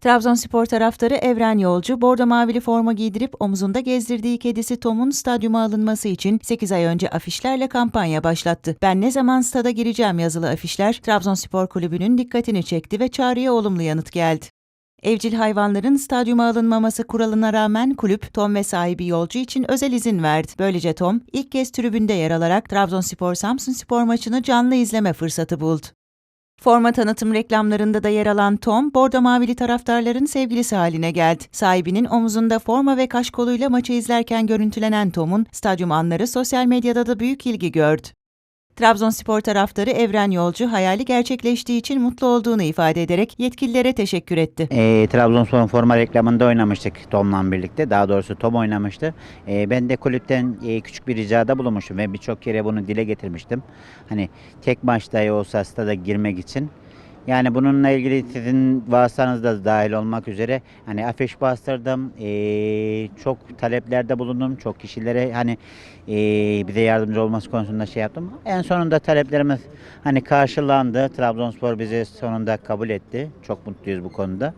Trabzonspor taraftarı Evren Yolcu, bordo mavili forma giydirip omzunda gezdirdiği kedisi Tom'un stadyuma alınması için 8 ay önce afişlerle kampanya başlattı. Ben ne zaman stada gireceğim yazılı afişler Trabzonspor Kulübü'nün dikkatini çekti ve çağrıya olumlu yanıt geldi. Evcil hayvanların stadyuma alınmaması kuralına rağmen kulüp Tom ve sahibi yolcu için özel izin verdi. Böylece Tom ilk kez tribünde yer alarak Trabzonspor Samsun Spor maçını canlı izleme fırsatı buldu. Forma tanıtım reklamlarında da yer alan Tom, bordo mavili taraftarların sevgilisi haline geldi. Sahibinin omzunda forma ve kaşkoluyla maçı izlerken görüntülenen Tom'un stadyum anları sosyal medyada da büyük ilgi gördü. Trabzonspor taraftarı Evren Yolcu hayali gerçekleştiği için mutlu olduğunu ifade ederek yetkililere teşekkür etti. E, Trabzonspor'un forma reklamında oynamıştık Tom'la birlikte. Daha doğrusu Tom oynamıştı. E, ben de kulüpten e, küçük bir ricada bulunmuştum ve birçok kere bunu dile getirmiştim. Hani tek maç dahi olsa stada girmek için. Yani bununla ilgili sizin vasıtanız da dahil olmak üzere hani afiş bastırdım. E, çok taleplerde bulundum. Çok kişilere hani e, bize yardımcı olması konusunda şey yaptım. En sonunda taleplerimiz hani karşılandı. Trabzonspor bizi sonunda kabul etti. Çok mutluyuz bu konuda.